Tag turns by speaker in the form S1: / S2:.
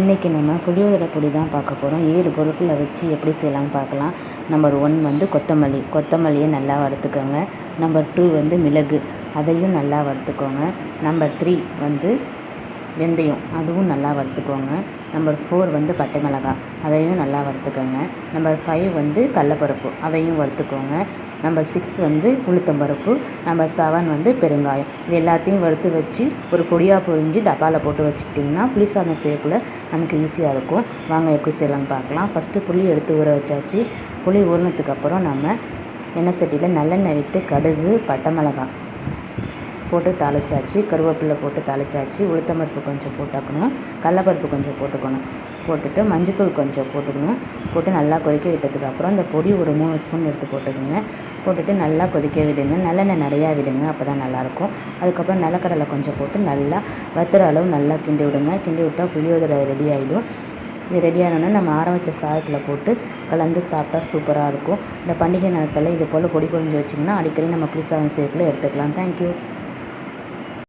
S1: இன்றைக்கி நம்ம புளியோதரை பொடி தான் பார்க்க போகிறோம் ஏழு பொருட்களை வச்சு எப்படி செய்யலாம்னு பார்க்கலாம். நம்பர் ஒன் வந்து கொத்தமல்லி. கொத்தமல்லியை நல்லா வறுத்துக்கோங்க. நம்பர் டூ வந்து மிளகு. அதையும் நல்லா வறுத்துக்கோங்க. நம்பர் த்ரீ வந்து வெந்தயம். அதுவும் நல்லா வறுத்துக்கோங்க. நம்பர் ஃபோர் வந்து பட்டை மிளகாய் அதையும் நல்லா வறுத்துக்கோங்க. நம்பர் ஃபைவ் வந்து கடலப்பருப்பு. அதையும் வறுத்துக்கோங்க. நம்பர் சிக்ஸ் வந்து உளுத்தம்பருப்பு. நம்பர் செவன் வந்து பெருங்காயம். இது எல்லாத்தையும் வறுத்து வச்சு ஒரு பொடியாக பொழிஞ்சு டப்பாவில் போட்டு வச்சுக்கிட்டிங்கன்னா புளி சாதம் செய்யக்குள்ள நமக்கு ஈஸியாக இருக்கும். வாங்க எப்படி செய்யலாம்னு பார்க்கலாம். ஃபஸ்ட்டு புளி எடுத்து ஊற வச்சாச்சு. புளி ஊறினதுக்கப்புறம் நம்ம எண்ணெய் சட்டியில் நல்லெண்ணெய் விட்டு கடுகு பட்டை மிளகாய் போட்டு தாளிச்சாச்சு கருவேப்பிலை போட்டு தாளிச்சாச்சு உளுத்தம்பருப்பு கொஞ்சம் போட்டுக்கணும் கடலப்பருப்பு கொஞ்சம் போட்டுக்கணும். போட்டுட்டு மஞ்சத்தூள் கொஞ்சம் போட்டுக்கணும். போட்டு நல்லா கொதிக்க விட்டதுக்கப்புறம் இந்த பொடி ஒரு மூணு ஸ்பூன் எடுத்து போட்டுக்கோங்க. போட்டுட்டு நல்லா கொதிக்க விடுங்க. நல்லெண்ணெய் நிறையா விடுங்க அப்போ தான் நல்லாயிருக்கும். அதுக்கப்புறம் நிலக்கடலை கொஞ்சம் போட்டு நல்லா வத்துற அளவு நல்லா கிண்டி விடுங்க. கிண்டி விட்டால் புளியோதரை ரெடி ஆகிடும் இது ரெடி ஆனோன்னா நம்ம ஆற வச்ச சாதத்தில் போட்டு கலந்து சாப்பிட்டா சூப்பராக இருக்கும். இந்த பண்டிகை நாட்களில் இது போல் பொடி பொழிஞ்சு வச்சிங்கன்னா அடிக்கடி நம்ம புளி சாதம் சேர்க்கல எடுத்துக்கலாம். தேங்க்யூ